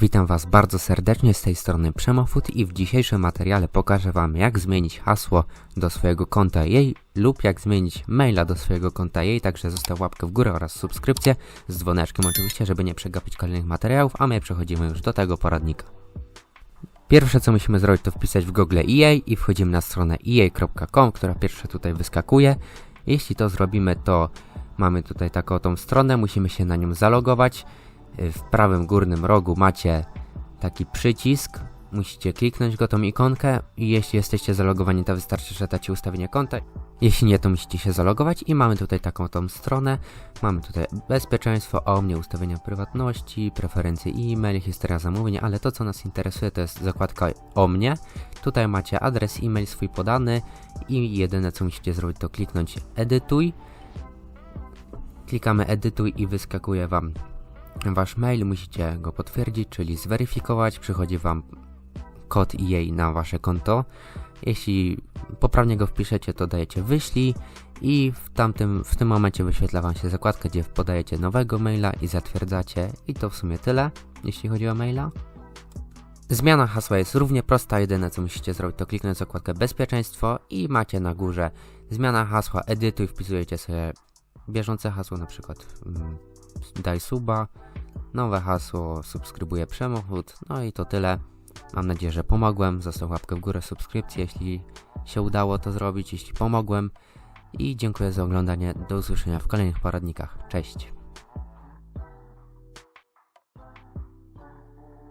Witam Was bardzo serdecznie z tej strony Przemofood i w dzisiejszym materiale pokażę Wam jak zmienić hasło do swojego konta jej lub jak zmienić maila do swojego konta jej, także zostaw łapkę w górę oraz subskrypcję z dzwoneczkiem oczywiście, żeby nie przegapić kolejnych materiałów, a my przechodzimy już do tego poradnika. Pierwsze co musimy zrobić to wpisać w Google EA i wchodzimy na stronę ea.com, która pierwsza tutaj wyskakuje. Jeśli to zrobimy to mamy tutaj taką tą stronę, musimy się na nią zalogować. W prawym górnym rogu macie taki przycisk, musicie kliknąć go tą ikonkę i jeśli jesteście zalogowani to wystarczy, że dacie ustawienie konta. Jeśli nie, to musicie się zalogować i mamy tutaj taką tą stronę. Mamy tutaj bezpieczeństwo, o mnie, ustawienia prywatności, preferencje e-mail, historia zamówień, ale to co nas interesuje to jest zakładka o mnie. Tutaj macie adres e-mail swój podany i jedyne co musicie zrobić to kliknąć edytuj. Klikamy edytuj i wyskakuje wam wasz mail, musicie go potwierdzić, czyli zweryfikować, przychodzi wam kod EA na wasze konto. Jeśli poprawnie go wpiszecie, to dajecie wyślij i w tamtym, w tym momencie wyświetla wam się zakładka, gdzie podajecie nowego maila i zatwierdzacie i to w sumie tyle, jeśli chodzi o maila. Zmiana hasła jest równie prosta, jedyne co musicie zrobić to kliknąć zakładkę bezpieczeństwo i macie na górze zmiana hasła, edytuj, wpisujecie sobie bieżące hasło, na przykład mm, daj suba, nowe hasło, subskrybuję Przemochód, no i to tyle. Mam nadzieję, że pomogłem, zostaw łapkę w górę, subskrypcję, jeśli się udało to zrobić, jeśli pomogłem. I dziękuję za oglądanie, do usłyszenia w kolejnych poradnikach, cześć!